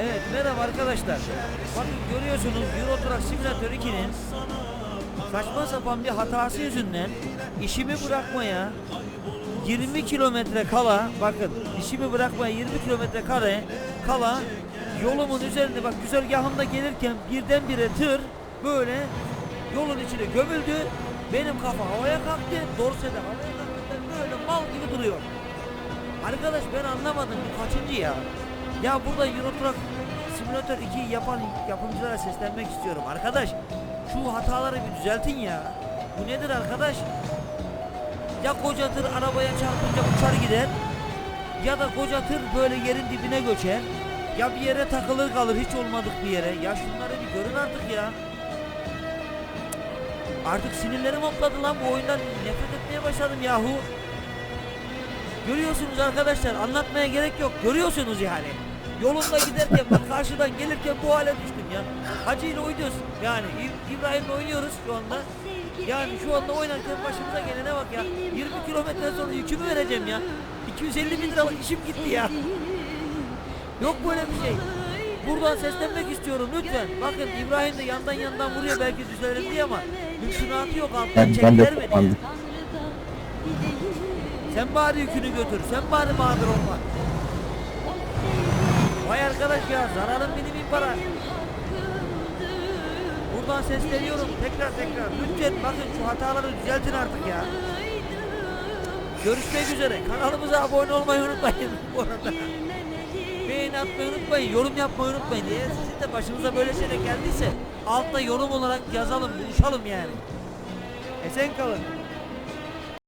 Evet merhaba arkadaşlar. Bakın görüyorsunuz Euro Truck Simulator 2'nin saçma sapan bir hatası yüzünden işimi bırakmaya 20 kilometre kala bakın işimi bırakmaya 20 kilometre kare kala yolumun üzerinde bak güzergahımda gelirken birdenbire tır böyle yolun içine gömüldü. Benim kafa havaya kalktı. Dorsede havaya kalktı. Böyle mal gibi duruyor. Arkadaş ben anlamadım bu kaçıncı ya? Ya burada Euro Truck Simulator 2'yi yapan yapımcılara seslenmek istiyorum. Arkadaş şu hataları bir düzeltin ya. Bu nedir arkadaş? Ya koca tır arabaya çarpınca uçar gider ya da koca tır böyle yerin dibine göçer ya bir yere takılır kalır hiç olmadık bir yere. Ya şunları bir görün artık ya. Artık sinirlerim hopladı lan bu oyundan nefret etmeye başladım yahu. Görüyorsunuz arkadaşlar anlatmaya gerek yok. Görüyorsunuz yani. Yolunda giderken bak karşıdan gelirken bu hale düştüm ya. Hacı ile oynuyoruz. Yani İbrahim'le oynuyoruz şu anda. Yani şu anda oynarken başımıza gelene bak ya. 20 kilometre sonra yükümü vereceğim ya. 250 bin liralık işim gitti ya. Yok böyle bir şey. Buradan seslenmek istiyorum lütfen. Bakın İbrahim de yandan yandan vuruyor belki düzelir diye ama mümkünatı yok alttan Ben, ben çekilir de mi diye. kapandım. Sen bari yükünü götür. Sen bari mağdur olma. Arkadaş ya zararın benim bin para. Buradan sesleniyorum tekrar tekrar. Lütfen bakın şu hataları düzeltin artık ya. Görüşmek üzere. Kanalımıza abone olmayı unutmayın bu arada. Beğeni atmayı unutmayın. Yorum yapmayı unutmayın. Eğer sizin de başınıza böyle şeyler geldiyse altta yorum olarak yazalım. Buluşalım yani. Esen kalın.